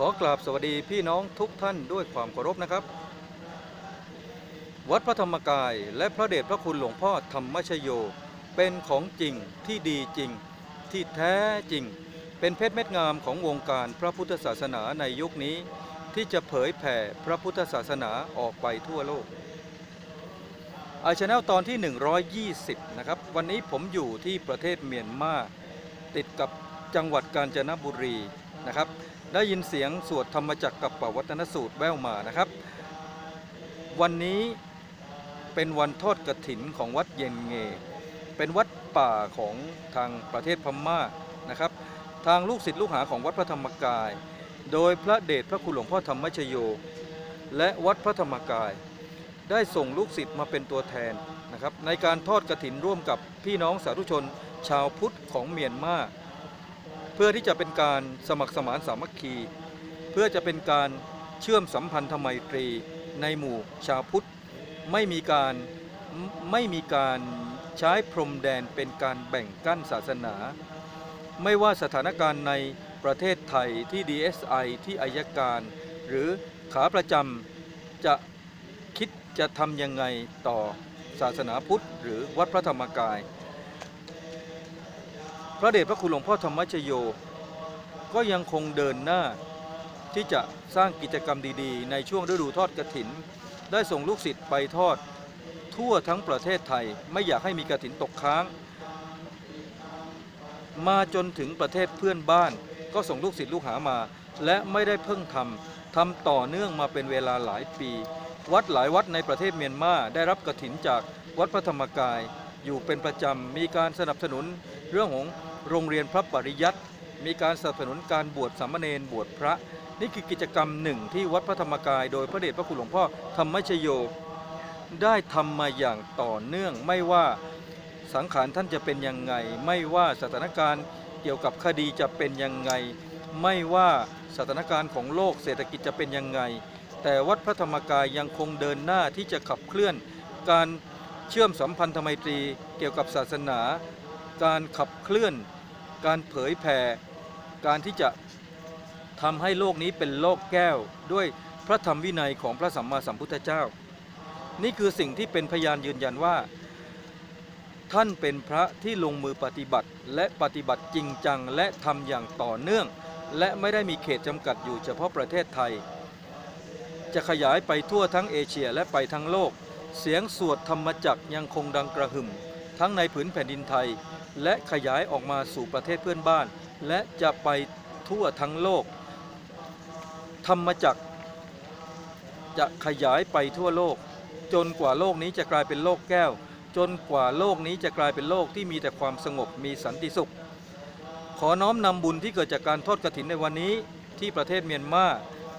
ขอกราบสวัสดีพี่น้องทุกท่านด้วยความเคารพนะครับ วัดพระธรรมกายและพระเดชพระคุณหลวงพ่อธรรมชโย เป็นของจริงที่ดีจริง ที่แท้จริง เป็นเพชรเม็ดงามของวงการพระพุทธศาสนาในยุคนี้ ที่จะเผยแผ่พระพุทธศาสนาออกไปทั่วโลกไอชแนลตอนที่ 120 นะครับ วันนี้ผมอยู่ที่ประเทศเมียนมา ติดกับจังหวัดกาญจนบุรีนะครับ ได้ยินเสียงสวดธรรมจักรกับปวัตนสูตรแว่วมานะครับ วันนี้เป็นวันทอดกระถินของวัดเย็นเง เป็นวัดป่าของทางประเทศพม่านะครับ ทางลูกศิษย์ลูกหาของวัดพระธรรมกาย โดยพระเดชพระคุณหลวงพ่อธรรมชโย และวัดพระธรรมกาย ได้ส่งลูกศิษย์มาเป็นตัวแทนนะครับในการทอดกระถินร่วมกับพี่น้องสาธุชนชาวพุทธของเมียนมา เพื่อที่จะเป็นการสมัครสมานสามัคคี เพื่อจะเป็นการเชื่อมสัมพันธไมตรีในหมู่ชาวพุทธ ไม่มีการไม่มีการใช้พรมแดนเป็นการแบ่งกั้นศาสนา ไม่ว่าสถานการณ์ในประเทศไทยที่ DSI ที่อายการ หรือขาประจำจะคิดจะทำยังไงต่อศาสนาพุทธ หรือวัดพระธรรมกาย พระเดชพระคุณหลวงพ่อธรรมชโย ก็ยังคงเดินหน้า ที่จะสร้างกิจกรรมดีๆ ในช่วงฤดูทอดกระถิน ได้ส่งลูกศิษย์ไปทอด ทั่วทั้งประเทศไทยไม่อยากให้มีกระถินตกค้าง มาจนถึงประเทศเพื่อนบ้าน ก็ส่งลูกศิษย์ลูกหามา และไม่ได้เพิ่งทำทำต่อเนื่องมาเป็นเวลาหลายปี วัดหลายวัดในประเทศเมียนมาได้รับกระถินจากวัดพระธรรมกาย อยู่เป็นประจำ มีการสนับสนุนเรื่องของโรงเรียนพระปริยัติมีการสนับสนุนการบวชสามเณรบวชพระ นี่คือกิจกรรมหนึ่งที่วัดพระธรรมกาย โดยพระเดชพระคุณหลวงพ่อธรรมชโย ได้ทำมาอย่างต่อเนื่องไม่ว่าสังขารท่านจะเป็นยังไง ไม่ว่าสถานการณ์เกี่ยวกับคดีจะเป็นยังไง ไม่ว่าสถานการณ์ของโลกเศรษฐกิจจะเป็นยังไง แต่วัดพระธรรมกายยังคงเดินหน้าที่จะขับเคลื่อนการ เชื่อมสัมพันธไมตรีเกี่ยวกับศาสนา การขับเคลื่อน การเผยแผ่ การที่จะทำให้โลกนี้เป็นโลกแก้ว ด้วยพระธรรมวินัยของพระสัมมาสัมพุทธเจ้า นี่คือสิ่งที่เป็นพยานยืนยันว่า ท่านเป็นพระที่ลงมือปฏิบัติและปฏิบัติจริงจังและทำอย่างต่อเนื่อง และไม่ได้มีเขตจำกัดอยู่เฉพาะประเทศไทย จะขยายไปทั่วทั้งเอเชียและไปทั้งโลก เสียงสวดธรรมจักรยังคงดังกระหึ่ม ทั้งในผืนแผ่นดินไทย และขยายออกมาสู่ประเทศเพื่อนบ้าน และจะไปทั่วทั้งโลก ธรรมจักรจะขยายไปทั่วโลก จนกว่าโลกนี้จะกลายเป็นโลกแก้ว จนกว่าโลกนี้จะกลายเป็นโลกที่มีแต่ความสงบมีสันติสุข ขอน้อมนำบุญที่เกิดจากการทอดกฐินในวันนี้ที่ประเทศเมียนมา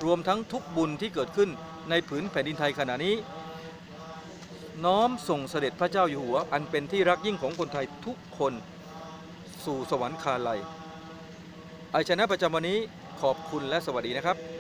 รวมทั้งทุกบุญที่เกิดขึ้นในผืนแผ่นดินไทยขณะนี้ น้อมส่งเสด็จพระเจ้าอยู่หัว อันเป็นที่รักยิ่งของคนไทยทุกคนสู่สวรรคาลัยอาชนะประจำวันนี้ขอบคุณและสวัสดีนะครับ